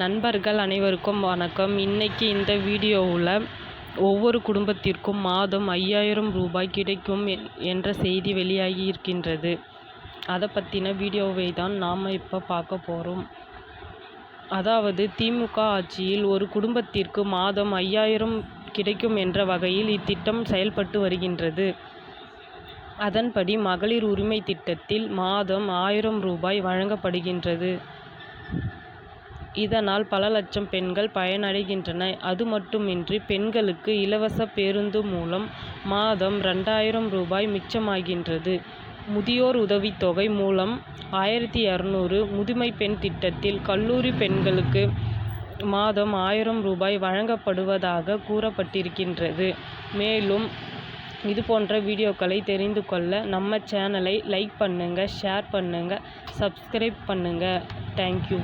நண்பர்கள் அனைவருக்கும் வணக்கம். இன்னைக்கு இந்த வீடியோவில் ஒவ்வொரு குடும்பத்திற்கும் மாதம் ஐயாயிரம் ரூபாய் கிடைக்கும் என்ற செய்தி வெளியாகி இருக்கின்றது. அதை பற்றின வீடியோவை தான் நாம் இப்போ பார்க்க போகிறோம் அதாவது திமுக ஆட்சியில் ஒரு குடும்பத்திற்கு மாதம் ஐயாயிரம் கிடைக்கும் என்ற வகையில் இத்திட்டம் செயல்பட்டு வருகின்றது. அதன்படி மகளிர் உரிமை திட்டத்தில் மாதம் ஆயிரம் ரூபாய் வழங்கப்படுகின்றது. இதனால் பல லட்சம் பெண்கள் பயனடைகின்றன. அது மட்டுமின்றி பெண்களுக்கு இலவச பேருந்து மூலம் மாதம் ரெண்டாயிரம் ரூபாய் மிச்சமாகின்றது. முதியோர் உதவித்தொகை மூலம் ஆயிரத்தி இரநூறு முதுமை பெண் திட்டத்தில் கல்லூரி பெண்களுக்கு மாதம் ஆயிரம் ரூபாய் வழங்கப்படுவதாக கூறப்பட்டிருக்கின்றது. மேலும் இது போன்ற வீடியோக்களை தெரிந்து கொள்ள நம்ம சேனலை லைக் பண்ணுங்கள் ஷேர் பண்ணுங்கள் சப்ஸ்கிரைப் பண்ணுங்கள் தேங்க்யூ.